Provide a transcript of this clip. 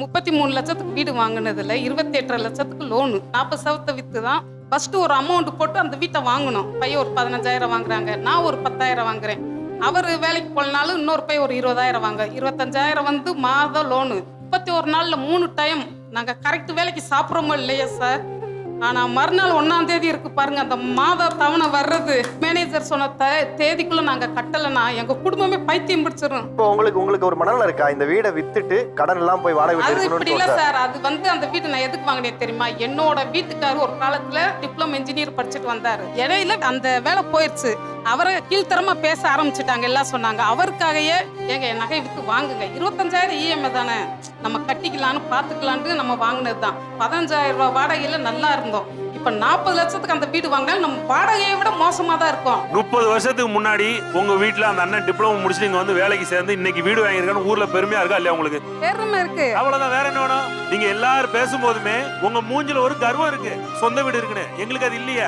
முப்பத்தி மூணு லட்சத்துக்கு வீடு வாங்கினதுல இருபத்தி எட்டரை லட்சத்துக்கு லோனு நாற்பது சவத்தை விற்று தான். ஃபஸ்ட்டு ஒரு அமௌண்ட் போட்டு அந்த வீட்டை வாங்கினோம். பையன் ஒரு பதினஞ்சாயிரம் வாங்குறாங்க. நான் ஒரு பத்தாயிரம் வாங்குறேன். அவர் வேலைக்கு போனாலும் இன்னொரு பையன் ஒரு இருபதாயிரம் வாங்க. இருபத்தஞ்சாயிரம் வந்து மாதம் லோனு முப்பத்தி ஒரு நாளில் மூணு டைம் நாங்கள் கரெக்ட் வேலைக்கு சாப்பிட்றோமோ இல்லையா சார் ஆனால் மறுநாள் ஒன்றாம் தேதி இருக்கு பாருங்க. அந்த மாத தவணை வர்றது. மேனேஜர் சொன்ன தேதிக்குள்ளே நாங்கள் கட்டலைன்னா எங்கள் குடும்பமே பைத்தியம் பிடிச்சிரும். இப்போ உங்களுக்கு உங்களுக்கு ஒரு மனநலம் இருக்கா? இந்த வீடை வித்துட்டு கடன் எல்லாம் போய் வாடகை அது இப்படி இல்ல? சார். அது வந்து அந்த வீட்டு நான் எதுக்கு வாங்கினேன் தெரியுமா? என்னோட வீட்டுக்காரர் ஒரு காலத்துல டிப்ளமோ இன்ஜினியர் படிச்சுட்டு வந்தாரு. இடையில அந்த வேலை போயிருச்சு. அவரை கீழ்த்தரமா பேச ஆரம்பிச்சுட்டாங்க எல்லாம் சொன்னாங்க. அவருக்காகவே என் நகை வித்து வாங்குங்க. இருபத்தஞ்சாயிரம் இஎம்ஐ தானே. நம்ம கட்டிக்கலான்னு பார்த்துக்கலான்ட்டு நம்ம வாங்கினது தான் பதினஞ்சாயிரம் ரூபாய் வாடகையில நல்லா இருந்தோம். இப்ப நாற்பது லட்சத்துக்கு அந்த வீடு வாங்கினாலும் நம்ம வாடகையை விட மோசமா தான் இருக்கும். முப்பது வருஷத்துக்கு முன்னாடி உங்க வீட்ல அந்த அண்ணன் டிப்ளமோ முடிச்சுட்டு இங்க வந்து வேலைக்கு சேர்ந்து இன்னைக்கு வீடு வாங்கியிருக்கான்னு ஊர்ல பெருமையா இருக்கா இல்லையா உங்களுக்கு? பெருமை இருக்கு. அவ்வளவுதான் வேற என்ன வேணும்? நீங்க எல்லாரும் பேசும்போதுமே உங்க மூஞ்சில ஒரு கர்வம் இருக்கு. சொந்த வீடு இருக்குன்னு. எங்களுக்கு அது இல்லையா.